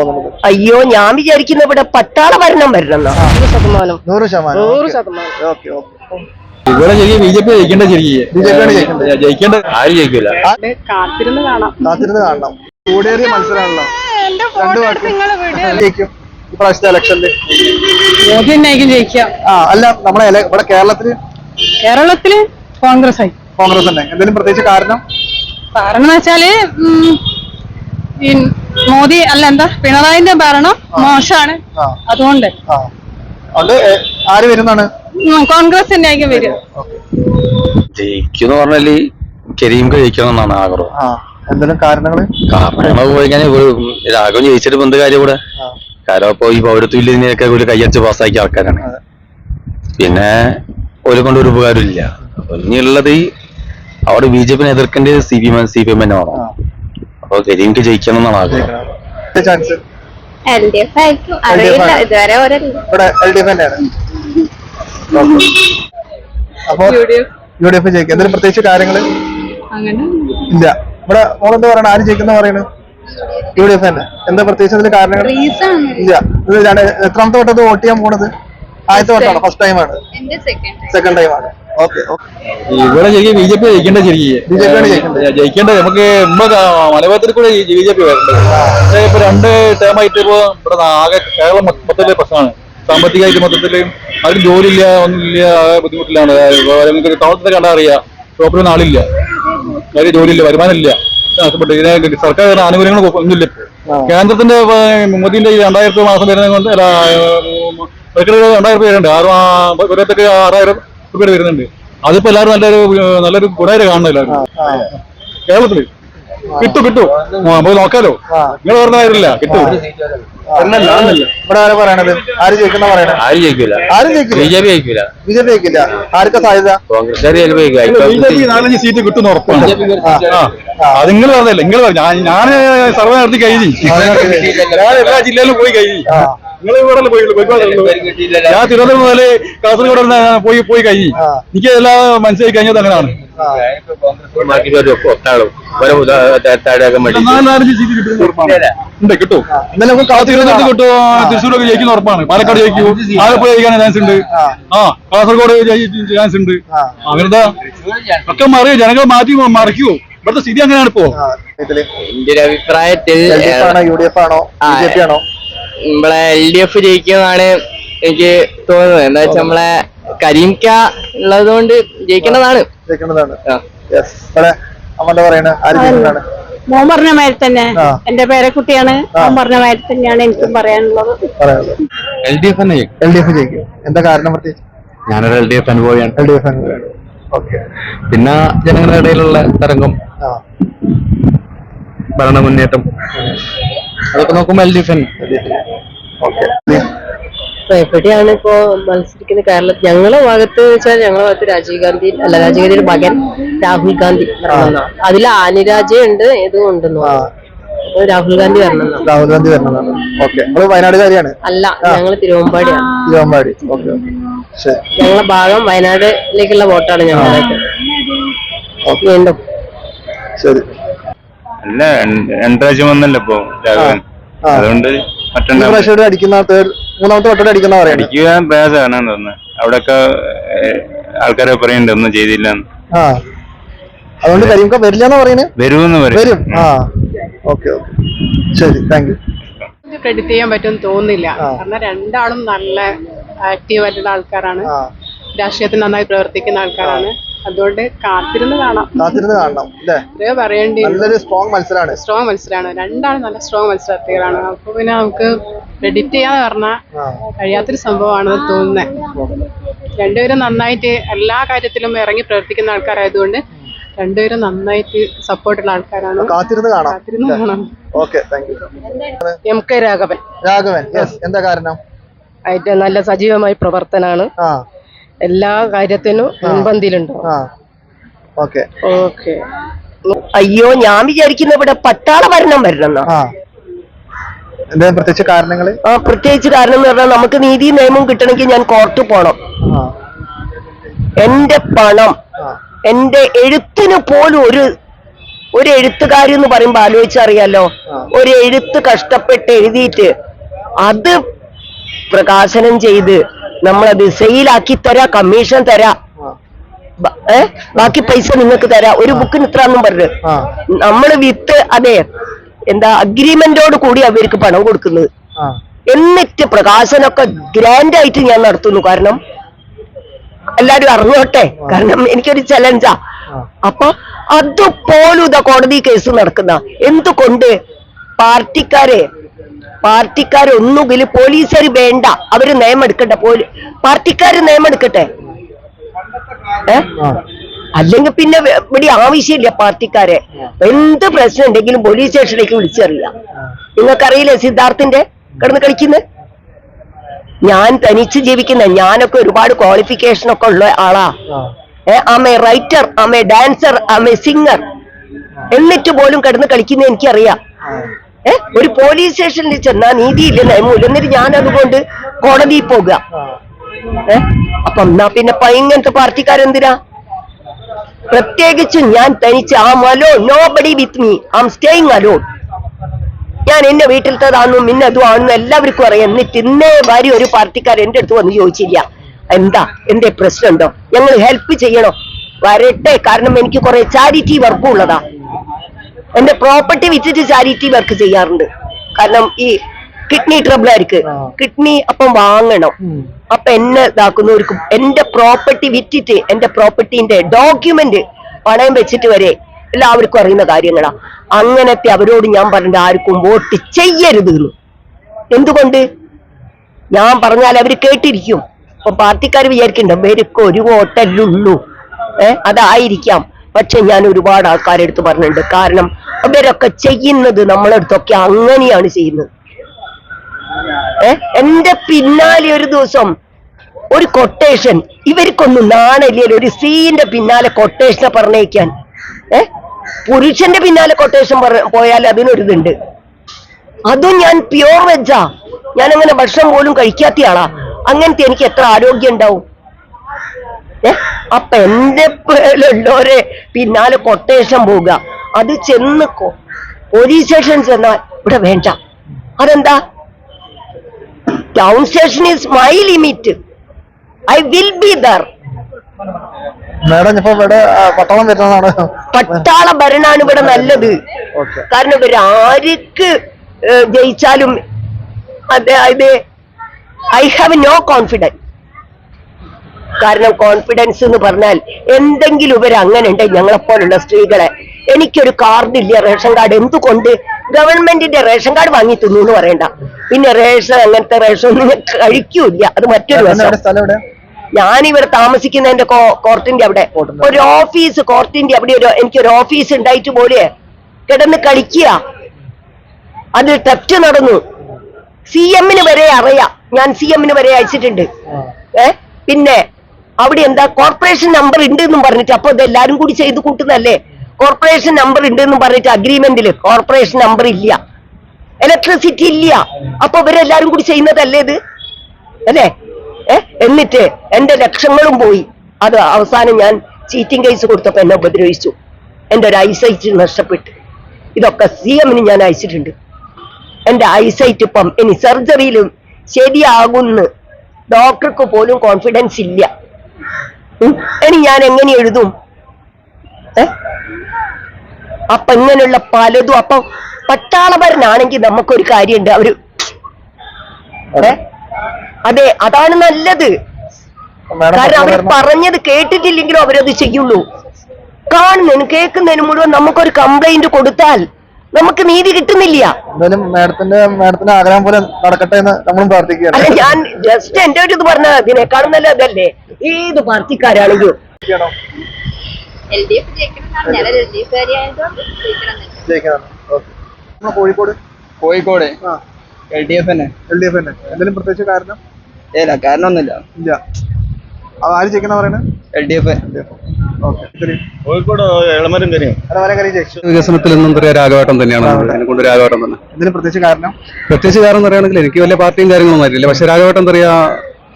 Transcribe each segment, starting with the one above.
അയ്യോ ഞാൻ വിചാരിക്കുന്ന ഇവിടെ പട്ടാള ഭരണം വരണം ശതമാനം. നൂറ് ശതമാനം. നൂറ് ശതമാനം. Okay okay. ഇവിടെ ശരിക്കും ബി ജെ പി ജയിക്കേണ്ട ശരിക്കും. ജയിക്കേണ്ട. ആരും ജയിക്കില്ല കാത്തിരുന്ന് കാണാം. കാത്തിരുന്ന് കാണണം. കൂടേറിയ മത്സരമാണല്ലോ ജയിക്കും. ഇപ്രാവശ്യത്തെ ഇലക്ഷനിൽ മോദി തന്നെയായിരിക്കും ജയിക്കുക. ആ അല്ല നമ്മളെ ഇവിടെ കേരളത്തിൽ കേരളത്തിൽ കോൺഗ്രസ് ആയി. കോൺഗ്രസ് തന്നെ. എന്തെങ്കിലും പ്രത്യേകിച്ച് കാരണം? കാരണം എന്ന് വെച്ചാൽ ഈ മോദി അല്ല എന്താ പിണറായിന്റെ ഭരണം മോശമാണ്. അതുകൊണ്ട്. ആര് വരുന്നാണ് കോൺഗ്രസ് തന്നെയായിരിക്കും വരിക. ജയിക്കുന്ന പറഞ്ഞാൽ കരീംക്ക് ജയിക്കണം എന്നാണ് ആഗ്രഹം. എന്തെങ്കിലും കാരണങ്ങൾ? കാരണങ്ങൾ പോയി കഴിഞ്ഞാൽ രാഘവൻ ജയിച്ചിട്ട് എന്ത് കാര്യം ഇവിടെ? ആ. കാരണം ഇപ്പൊ ഈ പൗരത്വ ഇതിനെയൊക്കെ ഒരു കയ്യടിച്ച് പാസ്സാക്കിയ ആൾക്കാരാണ്. പിന്നെ ഒരു കൊണ്ട് ഒരു ഉപകാരമില്ല ഇല്ല. ഇനിയുള്ളത് അവിടെ ബി ജെ പിന്നെ എതിർക്കേണ്ടത് C P M C P M തന്നെ വേണം. അപ്പൊ കരീംക്ക് ജയിക്കണം എന്നാണ് ആഗ്രഹം. ചാൻസ്. എൽ ഡി എഫ് ആയിരിക്കും. അറിയില്ല ആണ്. ഇതുവരെ ഒരു ഇവിടെ എൽ ഡി എഫ് തന്നെയാണ്. അപ്പൊ യു ഡി എഫ്. ജയിക്കും. എന്തെങ്കിലും പ്രത്യേകിച്ച് കാര്യങ്ങൾ? അങ്ങനെ ഇല്ല. ഇവിടെ മോളെന്താ പറയണ? ആര് ജയിക്കുന്ന പറയണ? യു ഡി എഫ് തന്നെ. എന്താ പ്രത്യേകിച്ച് അതിന് കാരണങ്ങൾ ഇല്ല. ഇത് രണ്ട് എത്രാമത്തെ വട്ടം വോട്ട് ചെയ്യാൻ പോണത്? ആദ്യത്തെ വട്ടമാണ്? ഫസ്റ്റ് ടൈമാണ് എന്റെ സെക്കൻഡ് സെക്കൻഡ് ടൈമാണ് ഓക്കെ ഇവിടെ ശരിക്കും ബി ജെ പി ജയിക്കേണ്ട ശരിക്കും. ബി ജെ പിയാണ് ജയിക്കേണ്ടത് ജയിക്കേണ്ടത് നമുക്ക് നമ്മുടെ മലബാരത്തിൽ കൂടെ ബി ജെ പി വരേണ്ടത് പക്ഷേ ഇപ്പൊ രണ്ട് ടേമായിട്ട് ഇപ്പൊ ഇവിടെ ആകെ കേരളം മൊ- മൊത്തത്തിലെ പ്രശ്നമാണ്. സാമ്പത്തികമായിട്ട് മൊത്തത്തിൽ ആരും ജോലിയില്ല ഒന്നുമില്ല ആകെ ബുദ്ധിമുട്ടിലാണ്. ഇപ്പൊ നമുക്ക് ടൗണത്തിൽ കണ്ടാ അറിയാം. വലിയ ആളില്ല. കാര്യം ജോലിയില്ല വരുമാനമില്ല. നഷ്ടപ്പെട്ടു. ഇതിനെ സർക്കാർ തരുന്ന ആനുകൂല്യങ്ങൾ ഒന്നുമില്ല ഇപ്പൊ. കേന്ദ്രത്തിന്റെ മോദിന്റെ ഈ രണ്ടായിരത്തി മാസം വരുന്നത് കൊണ്ട് അല്ല, രണ്ടായിരം രൂപ വരുന്നുണ്ട് ആറ് മാ- ഓരോരുത്തർക്ക് ആറായിരം രൂപ വരുന്നുണ്ട്. അതിപ്പോ എല്ലാവരും നല്ലൊരു നല്ലൊരു ഗുണമായിട്ട് കാണുന്നു എല്ലാവരും. കേരളത്തിൽ കിട്ടും കിട്ടും. നമുക്ക് നോക്കാലോ. നിങ്ങൾ പറഞ്ഞ കാര്യമില്ല കിട്ടും. ഇവിടെ ആരാ പറയണത്? ആര് ജയിക്കുന്ന പറയണത് ആരും ജയിക്കില്ല ആരും ജയിക്കില്ല. ബി ജെ പി ജയിക്കില്ല ബി ജെ പി ജയിക്കില്ല ആർക്കാ സാധ്യത കോൺഗ്രസ്സുകാർ ചിലപ്പോൾ ബി ജെ പി നാലഞ്ച് സീറ്റ് കിട്ടും. ഉറപ്പാണ് അത് നിങ്ങൾ പറഞ്ഞല്ലേ നിങ്ങൾ ഞാൻ ഞാൻ സർവേ നടത്തി കഴിഞ്ഞു. ഞാൻ എല്ലാ ജില്ലയിലും പോയി കഴിഞ്ഞു. നിങ്ങൾ ഇവിടെ. ഞാൻ തിരുവനന്തപുരം മുതൽ കാസർഗോഡ് വരെ പോയി പോയി കഴിഞ്ഞു. എനിക്ക് എല്ലാം മനസ്സിലായി കഴിഞ്ഞത് അങ്ങനെയാണ്. ഉണ്ട് കിട്ടും. ഇന്നലെ നമുക്ക് തിരുവനന്തപുരത്ത് കിട്ടും തൃശ്ശൂരൊക്കെ ജയിക്കുന്ന ഉറപ്പാണ്. പാലക്കാട് ജയിക്കൂ. ആലപ്പുഴ ജയിക്കാൻ ചാൻസ് ഉണ്ട്. ആ. കാസർഗോഡ് ചാൻസ് ഉണ്ട്. അങ്ങനത്തെ ഒക്കെ മറിയോ? ജനങ്ങൾ മാറ്റി മറിക്കോ ഇവിടുത്തെ സ്ഥിതി അങ്ങനെയാണ് ഇപ്പോ. എന്റെ ഒരു അഭിപ്രായത്തിൽ യു ഡി എഫ് ആണോ ബി ജെ പി ആണോ? നമ്മളെ എൽ ഡി എഫ് ജയിക്കുന്നതാണ് എനിക്ക് തോന്നുന്നത്. എന്താ വെച്ചാൽ നമ്മളെ കരീംക്ക ഉള്ളത് കൊണ്ട് ജയിക്കേണ്ടതാണ് ജയിക്കേണ്ടതാണ് പറയണ മോൻ പറഞ്ഞ മാതിരി തന്നെ. എന്റെ പേരക്കുട്ടിയാണ് മോൻ പറഞ്ഞ മാതിരി തന്നെയാണ് എനിക്കും പറയാനുള്ളത്. എൽ ഡി എഫ് തന്നെ എൽ ഡി എഫ് ജയിക്കും. എന്താ കാരണം പ്രത്യേകിച്ച്? ഞാനൊരു എൽ ഡി എഫ് അനുഭവിയാണ് എൽ ഡി എഫ് ഓക്കെ പിന്നെ ജനങ്ങളുടെ ഇടയിലുള്ള തരംഗം. ഭരണ മുന്നേറ്റം അതൊക്കെ നോക്കുമ്പോൾ എൽ ഡി എഫ് തന്നെ. ഓക്കെ എവിടെയാണ് ഇപ്പോ മത്സരിക്കുന്ന കേരളത്തിൽ? ഞങ്ങളെ ഭാഗത്ത് വെച്ചാൽ ഞങ്ങളെ ഭാഗത്ത് രാജീവ് ഗാന്ധി അല്ല രാജീവ് ഗാന്ധിയുടെ മകൻ രാഹുൽ ഗാന്ധി അതിൽ ആനിരാജേ ഉണ്ട് ഏതും ഉണ്ടെന്നോ രാഹുൽ ഗാന്ധി വരണം രാഹുൽ ഗാന്ധി വരണം ഓക്കെ നമ്മൾ വയനാടുകാരിയാണ്? അല്ല ഞങ്ങൾ തിരുവമ്പാടിയാണ്. തിരുവമ്പാടി. ഓക്കെ ഓക്കെ ശരി. ഞങ്ങളെ ഭാഗം വയനാടിലേക്കുള്ള വോട്ടാണ് ഞങ്ങളുടെ വീണ്ടും. ശരി. അല്ല രണ്ടാഴ്ച വന്നല്ലോ ഇപ്പൊ അതുകൊണ്ട് ഈ മറ്റുണ്ടാവും പ്രാവശ്യം അടിക്കുന്ന തേർഡ് മൂന്നാമത്തെ വട്ടം അടിക്കുന്ന പറയണേ അടിക്കുവാൻ പ്രയാസമാണ് തോന്നുന്നു അവിടെയൊക്കെ ആൾക്കാരെ പറയുന്നുണ്ട് ഒന്നും ചെയ്തില്ല ആ. അതുകൊണ്ട് പറയുന്നത് വരുമെന്ന് വരും. പറയും ആ. Okay okay. ശരി താങ്ക് യു ക്രെഡിറ്റ് ചെയ്യാൻ പറ്റും തോന്നില്ല കാരണം രണ്ടാളും നല്ല ആക്റ്റീവ് ആയിട്ടുള്ള ആൾക്കാരാണ്. രാഷ്ട്രീയത്തിൽ നന്നായി പ്രവർത്തിക്കുന്ന ആൾക്കാരാണ്. അതുകൊണ്ട് കാത്തിരുന്ന് കാണാം. കാത്തിരുന്ന് കാണണം അല്ലേ? പറയേണ്ടി നല്ലൊരു സ്ട്രോങ് മത്സരമാണ് സ്ട്രോങ് മത്സരമാണ് രണ്ടാണ് നല്ല സ്ട്രോങ് മത്സരാർത്ഥികളാണ്. അപ്പൊ പിന്നെ നമുക്ക് ക്രെഡിറ്റ് ചെയ്യാന്ന് പറഞ്ഞാൽ കഴിയാത്തൊരു സംഭവമാണെന്ന് തോന്നുന്നത് രണ്ടുപേരും നന്നായിട്ട് എല്ലാ കാര്യത്തിലും ഇറങ്ങി പ്രവർത്തിക്കുന്ന ആൾക്കാരായതുകൊണ്ട് രണ്ടുപേരും നന്നായിട്ട് സപ്പോർട്ടുള്ള ആൾക്കാരാണ്. കാത്തിരുന്ന് കാണാം. കാത്തിരുന്ന് കാണാം. Okay thank you M K Raghavan. Raghavan yes എന്താ കാരണം? അതിന്റെ നല്ല സജീവമായ പ്രവർത്തനാണ്. ആ. എല്ലാ കാര്യത്തിനും മുൻപന്തിയിലുണ്ടോ? ആ. ഓക്കെ. ഓക്കെ. അയ്യോ ഞാൻ വിചാരിക്കുന്ന ഇവിടെ പട്ടാള ഭരണം വരണം പ്രത്യേകിച്ച് കാരണങ്ങൾ? ആ പ്രത്യേകിച്ച് കാരണം എന്ന് പറഞ്ഞാൽ നമുക്ക് നീതി നിയമം കിട്ടണമെങ്കിൽ ഞാൻ കോർട്ടിൽ പോണം. എന്റെ പണം എന്റെ എഴുത്തിന് പോലും ഒരു ഒരു എഴുത്തുകാരി എന്ന് പറയുമ്പോ ആലോചിച്ചറിയാലോ? ഒരു എഴുത്ത് കഷ്ടപ്പെട്ട് എഴുതിയിട്ട് അത് പ്രകാശനം ചെയ്ത് നമ്മളത് സെയിലാക്കി തരാ കമ്മീഷൻ തരാ. ഏ? ബാക്കി പൈസ നിങ്ങൾക്ക് തരാ. ഒരു ബുക്കിന് ഇത്ര ഒന്നും പറഞ്ഞു. ആ. നമ്മൾ വിത്ത് അതെ എന്താ അഗ്രിമെന്റോട് കൂടി അവർക്ക് പണം കൊടുക്കുന്നത്. എന്നിട്ട് പ്രകാശനൊക്കെ ഗ്രാൻഡ് ആയിട്ട് ഞാൻ നടത്തുന്നു. കാരണം എല്ലാരും അറിഞ്ഞോട്ടെ? കാരണം എനിക്കൊരു ചലഞ്ചാ അപ്പൊ അതുപോലും ഇതാ കോടതി കേസ് നടക്കുന്ന. എന്തുകൊണ്ട് പാർട്ടിക്കാരെ പാർട്ടിക്കാർ ഒന്നുകിൽ പോലീസുകാർ വേണ്ട. അവർ നിയമം പോലീ പാർട്ടിക്കാര് നിയമം എടുക്കട്ടെ ഏ? അല്ലെങ്കിൽ പിന്നെ ഇവിടെ ആവശ്യമില്ല പാർട്ടിക്കാരെ. എന്ത് പ്രശ്നം ഉണ്ടെങ്കിലും പോലീസ് സ്റ്റേഷനിലേക്ക് വിളിച്ചറിയാം നിങ്ങൾക്കറിയില്ലേ സിദ്ധാർത്ഥിന്റെ കിടന്ന് കളിക്കുന്നത് ഞാൻ തനിച്ച് ജീവിക്കുന്ന ഞാനൊക്കെ ഒരുപാട് ക്വാളിഫിക്കേഷൻ ഒക്കെ ഉള്ള ആളാ. ആ. A writer am a dancer am a singer എന്നിട്ട് പോലും കിടന്ന് കളിക്കുന്ന എനിക്കറിയാം. ഏ? ഒരു പോലീസ് സ്റ്റേഷനിൽ ചെന്നാ നീതിയില്ല നിയമമില്ല എന്നിട്ട് ഞാൻ അതുകൊണ്ട് കോടതിയിൽ പോകുക ഏഹ് അപ്പൊ എന്നാ പിന്നെ ഇങ്ങനത്തെ പാർട്ടിക്കാരെന്തിനാ? പ്രത്യേകിച്ചും ഞാൻ തനിച്ച് ആ മലോ nobody with me am staying alone ഞാൻ എന്റെ വീട്ടിലത്തതാണെന്നും അതും ആണെന്നും എല്ലാവർക്കും അറിയാം. എന്നിട്ട് ഇന്നേ വരി ഒരു പാർട്ടിക്കാർ എന്റെ അടുത്ത് വന്ന് ചോദിച്ചില്ല. എന്താ? എന്തേ പ്രശ്നമുണ്ടോ? ഞങ്ങൾ ഹെൽപ്പ് ചെയ്യണോ? വരട്ടെ. കാരണം എനിക്ക് കുറെ ചാരിറ്റി വർക്കും ഉള്ളതാ. എന്റെ പ്രോപ്പർട്ടി വിറ്റിട്ട് ചാരിറ്റി വർക്ക് ചെയ്യാറുണ്ട്. കാരണം ഈ കിഡ്നി ട്രബിൾ ആയിരിക്കും. കിഡ്നി അപ്പം വാങ്ങണം. അപ്പൊ എന്നെ ഇതാക്കുന്നവർക്കും എന്റെ പ്രോപ്പർട്ടി വിറ്റിട്ട് എന്റെ പ്രോപ്പർട്ടിന്റെ ഡോക്യുമെന്റ് പണയം വെച്ചിട്ട് വരെ എല്ലാവർക്കും അറിയുന്ന കാര്യങ്ങളാ. അങ്ങനത്തെ അവരോട് ഞാൻ പറഞ്ഞിട്ട് ആർക്കും വോട്ട് ചെയ്യരുത് എന്തുകൊണ്ട്? ഞാൻ പറഞ്ഞാൽ അവർ കേട്ടിരിക്കും. അപ്പൊ പാർട്ടിക്കാർ വിചാരിക്കണ്ടോ ഇവർക്ക് ഒരു വോട്ടല്ലേ ഉള്ളൂ. ഏ? അതായിരിക്കാം. പക്ഷെ ഞാൻ ഒരുപാട് ആൾക്കാരെടുത്ത് പറഞ്ഞിട്ടുണ്ട്. കാരണം അവരൊക്കെ ചെയ്യുന്നത് നമ്മളെടുത്തൊക്കെ അങ്ങനെയാണ് ചെയ്യുന്നത്. ഏ? എന്റെ പിന്നാലെ ഒരു ദിവസം ഒരു കൊട്ടേഷൻ ഇവർക്കൊന്നും നാണല്ലേ ഒരു സ്ത്രീന്റെ പിന്നാലെ കൊട്ടേഷനെ പറഞ്ഞേക്കാൻ ഏ? പുരുഷന്റെ പിന്നാലെ കൊട്ടേഷൻ പോയാൽ അതിനൊരിതുണ്ട്. അതും ഞാൻ പ്യോർ വെജാ ഞാൻ അങ്ങനെ ഭക്ഷണം പോലും കഴിക്കാത്തയാളാ അങ്ങനത്തെ എനിക്ക് എത്ര ആരോഗ്യം ഉണ്ടാവും? അപ്പൊ എന്റെ പേരുള്ളവരെ പിന്നാലെ കൊട്ടേഷൻ പോവുക. അത് ചെന്ന് പോലീസ് സ്റ്റേഷൻ ചെന്നാൽ ഇവിടെ വേണ്ട. അതെന്താ? Town station is my limit I will be there madam ഇപ്പൊ ഇവിടെ ആ, പട്ടണം വരുന്നതാണ്. പട്ടാള ഭരണാണ് ഇവിടെ നല്ലത്. കാരണം ഇവർ ആർക്ക് ജയിച്ചാലും അതായത് ഐ ഹാവ് നോ കോൺഫിഡൻസ് കാരണം കോൺഫിഡൻസ് എന്ന് പറഞ്ഞാൽ എന്തെങ്കിലും ഇവർ അങ്ങനെ ഉണ്ട് ഞങ്ങളെപ്പോലുള്ള സ്ത്രീകളെ. എനിക്കൊരു കാർഡില്ല റേഷൻ കാർഡ് എന്തുകൊണ്ട്? ഗവൺമെന്റിന്റെ റേഷൻ കാർഡ് വാങ്ങി തിന്നു എന്ന് പറയണ്ട. പിന്നെ റേഷൻ അങ്ങനത്തെ റേഷൻ ഒന്നും ഞാൻ കഴിക്കൂല അത് മറ്റൊരു വശം ഞാൻ ഞാനിവിടെ താമസിക്കുന്നതിന്റെ എന്റെ കോർട്ടിന്റെ അവിടെ. ഒരു ഓഫീസ് കോർട്ടിന്റെ അവിടെ ഒരു എനിക്കൊരു ഓഫീസ് ഉണ്ടായിട്ട് പോലെ കിടന്ന് കളിക്കുക. അത് തെറ്റ് നടന്നു. സി എമ്മിന് വരെ അറിയാം. ഞാൻ സി എമ്മിന് വരെ അയച്ചിട്ടുണ്ട്. ഏ? പിന്നെ അവിടെ എന്താ കോർപ്പറേഷൻ നമ്പർ ഉണ്ട് എന്നും പറഞ്ഞിട്ട് അപ്പൊ ഇതെല്ലാരും കൂടി ചെയ്ത് കൂട്ടുന്നല്ലേ കോർപ്പറേഷൻ നമ്പർ ഉണ്ട് എന്നും പറഞ്ഞിട്ട് അഗ്രിമെന്റിൽ കോർപ്പറേഷൻ നമ്പർ ഇല്ല. ഇലക്ട്രിസിറ്റി ഇല്ല. അപ്പൊ ഇവരെല്ലാരും കൂടി ചെയ്യുന്നതല്ലേ ഇത്? അല്ലേ? ഏ? എന്നിട്ട് എന്റെ ലക്ഷങ്ങളും പോയി. അത് അവസാനം ഞാൻ ചീറ്റിംഗ് കേസ് കൊടുത്തപ്പോ എന്നെ ഉപദ്രവിച്ചു. എന്റെ ഒരു ഐസൈറ്റ് നഷ്ടപ്പെട്ടു. ഇതൊക്കെ സി എമ്മിന് ഞാൻ അയച്ചിട്ടുണ്ട്. എന്റെ ഐസൈറ്റ് ഇപ്പം ഇനി സർജറിയിലും ശരിയാകുന്ന്. ഡോക്ടർക്ക് പോലും കോൺഫിഡൻസ് ഇല്ല. ഇനി ഞാൻ എങ്ങനെ എഴുതും? അപ്പൊ ഇങ്ങനെയുള്ള പലതും അപ്പൊ പട്ടാളഭരനാണെങ്കിൽ നമുക്കൊരു കാര്യമുണ്ട്. അവർ അതെ. അതാണ് നല്ലത്. കാരണം അവർ അവർ പറഞ്ഞത് കേട്ടിട്ടില്ലെങ്കിലും അവരത് ചെയ്യുള്ളൂ. കാണുന്നതിന് കേൾക്കുന്നതിന് മുഴുവൻ നമുക്കൊരു കംപ്ലൈന്റ് കൊടുത്താൽ നമുക്ക് നീതി കിട്ടുന്നില്ല. എന്തായാലും മാഡത്തിന്റെ മാഡത്തിന്റെ ആഗ്രഹം പോലെ നടക്കട്ടെ എന്ന് നമ്മളും അല്ല പ്രാർത്ഥിക്കുകയാണ് ഞാൻ ജസ്റ്റ് എന്റെ ഒരു ഇത് പറഞ്ഞ ഇതിനേക്കാളും നല്ല അതല്ലേ ഏത് പാർട്ടിക്കാരാണെങ്കിലും എൽ ഡി എഫ് ജയിക്കണം കോഴിക്കോട്? കോഴിക്കോട്. ആ. എൽ ഡി എഫ് തന്നെ. എൽ ഡി എഫ് തന്നെ. എന്തെങ്കിലും പ്രത്യേകിച്ച് കാരണം? ഏല കാരണമൊന്നുമില്ല. ഇല്ല. അത് ആര് ജയിക്കുന്ന പറയുന്നത് എൽ ഡി എഫ്. കോഴിക്കോട് കരിയും ജയിച്ചു. വികസനത്തിൽ നിന്നും രാഘവട്ടം തന്നെയാണ് കൊണ്ട് രാഘവേട്ടം തന്നെ. ഇതിന് പ്രത്യേകിച്ച് കാരണം? പ്രത്യേകിച്ച് കാരണം എന്ന് പറയുകയാണെങ്കിൽ എനിക്ക് വലിയ പാർട്ടിയും കാര്യങ്ങളൊന്നും അറിയില്ല പക്ഷെ രാഘവട്ടം എന്താ പറയാ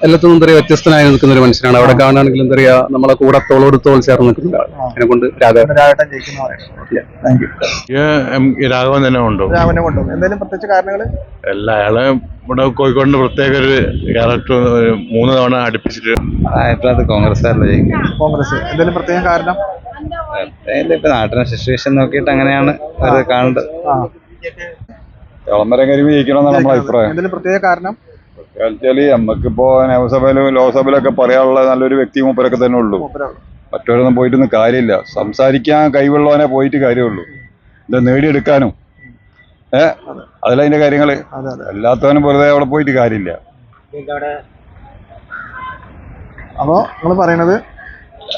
എല്ലാത്തിനും എന്താ പറയാ വ്യത്യസ്തനായി നിൽക്കുന്ന ഒരു മനുഷ്യനാണ്. അവിടെ കാണുകയാണെങ്കിൽ എന്താ പറയാ നമ്മളെ കൂടെ തോളോട് തോൾ ചേർന്ന് നിൽക്കുന്ന ഒരാൾ അതിനെ കൊണ്ട് രാഘവൻ. രാഘവൻ തന്നെ ഉണ്ടോ രാഘവനെ കൊണ്ടോ എന്തെങ്കിലും പ്രത്യേകിച്ച് കാരണങ്ങൾ അല്ല അയാളെ ഇവിടെ കോഴിക്കോടിന്റെ പ്രത്യേക ഒരു ക്യാരക്ടർ മൂന്ന് തവണ അടുപ്പിച്ചിട്ട് കോൺഗ്രസ്സുകാരല്ലേ ജയിക്കും കോൺഗ്രസ്. എന്തെങ്കിലും പ്രത്യേക കാരണം? ഇപ്പൊ നാട്ടിലെ സിറ്റുവേഷൻ നോക്കിയിട്ട് അങ്ങനെയാണ് അത് കാണേണ്ടത് ആ. വിളംബരം കരിമി ജയിക്കണമെന്നാണ് നമ്മളെ അഭിപ്രായം. എന്തെങ്കിലും പ്രത്യേക കാരണം? വെച്ചാൽ നമുക്കിപ്പോ നിയമസഭയിലും ലോക്സഭയിലൊക്കെ പറയാനുള്ള നല്ലൊരു വ്യക്തി മൂപ്പരൊക്കെ തന്നെ ഉള്ളൂ. മറ്റൊരൊന്നും മറ്റവരൊന്നും പോയിട്ടൊന്നും കാര്യമില്ല. സംസാരിക്കാൻ കഴിവുള്ളവനെ പോയിട്ട് കാര്യമുള്ളൂ. ഇത് നേടിയെടുക്കാനും. ഏ? അതിലതിന്റെ കാര്യങ്ങൾ? അല്ലാത്തവനും വെറുതെ അവിടെ പോയിട്ട് കാര്യമില്ല. അപ്പോ നിങ്ങൾ പറയണത്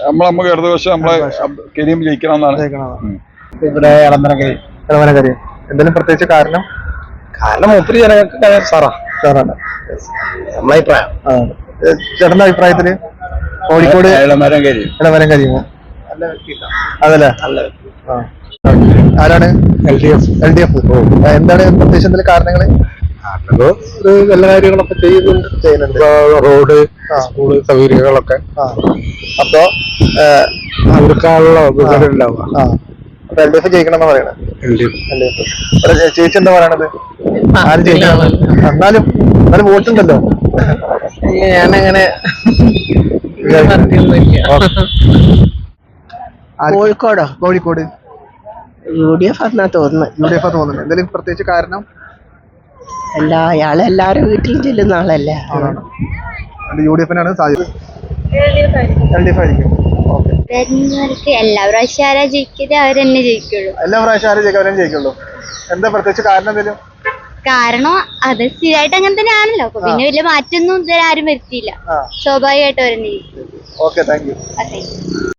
നമ്മൾ നമുക്ക് ഇടത് വശം നമ്മളെ കരീം ജയിക്കണം എന്നാണ് ജയിക്കണതാണ് ഇവിടെ ഇളമ്പനക്കരി ഇളമ്പനക്കരി എന്തെങ്കിലും പ്രത്യേകിച്ച് കാരണം? കാരണം ഒത്തിരി ജനങ്ങൾക്ക് സാറാ. സാറാണ്. നമ്മളെ അഭിപ്രായം ചേട്ടന്റെ അഭിപ്രായത്തിൽ കോഴിക്കോട് ഇളമരം കരി ഇളവനം കരിമോ അതല്ലേ? ആ. ആരാണ്? L D F. L D F. എന്താണ് പ്രത്യേകിച്ച് എന്തെങ്കിലും കാരണങ്ങൾ? നല്ല കാര്യങ്ങളൊക്കെ ചെയ്യുന്നുണ്ട് ചെയ്യുന്നുണ്ട്. റോഡ്. സ്കൂൾ സൗകര്യങ്ങളൊക്കെ. അപ്പൊ അവർക്കാണല്ലോ ഉപകാരം ഉണ്ടാവുക അപ്പൊ എൽ ഡി എഫ് ജയിക്കണം എന്ന് പറയണത് എൽ ഡി എഫ്. ഇവിടെ ചേ- ചേച്ചി എന്താ പറയണത്? ആര് ജയിക്കണം? എന്നാലും എന്നാലും വോട്ടുണ്ടല്ലോ. ഞാനങ്ങനെ? കോഴിക്കോടോ? കോഴിക്കോട്. യു ഡി എഫ് എന്നാ തോന്നുന്നത് യു ഡി എഫ് തോന്നുന്നു. എന്തെങ്കിലും പ്രത്യേകിച്ച് കാരണം? അല്ല അയാളെ എല്ലാരും വീട്ടിലും ചെല്ലുന്ന ആളല്ലേ. യു ഡി എഫിനാണ് സാധ്യത. എൽ ഡി എഫ് ആയിരിക്കും. ഓക്കെ. തെരഞ്ഞെടുപ്പ് എല്ലാ പ്രാവശ്യം ആരാ ജയിക്കുന്നത് അവർ ജയിക്കുള്ളൂ. എല്ലാ പ്രാവശ്യം ആരും ജയിക്കാൻ ജയിക്കുള്ളൂ. എന്താ പ്രത്യേകിച്ച് കാരണം എന്തെങ്കിലും കാരണം അത് സ്ഥിരമായിട്ട് അങ്ങനെ തന്നെ ആണല്ലോ അപ്പൊ പിന്നെ വലിയ മാറ്റൊന്നും ഇതുവരെ ആരും വരുത്തിയില്ല. സ്വാഭാവികമായിട്ട് ജയിക്കും ഓക്കെ താങ്ക് യു. അതെ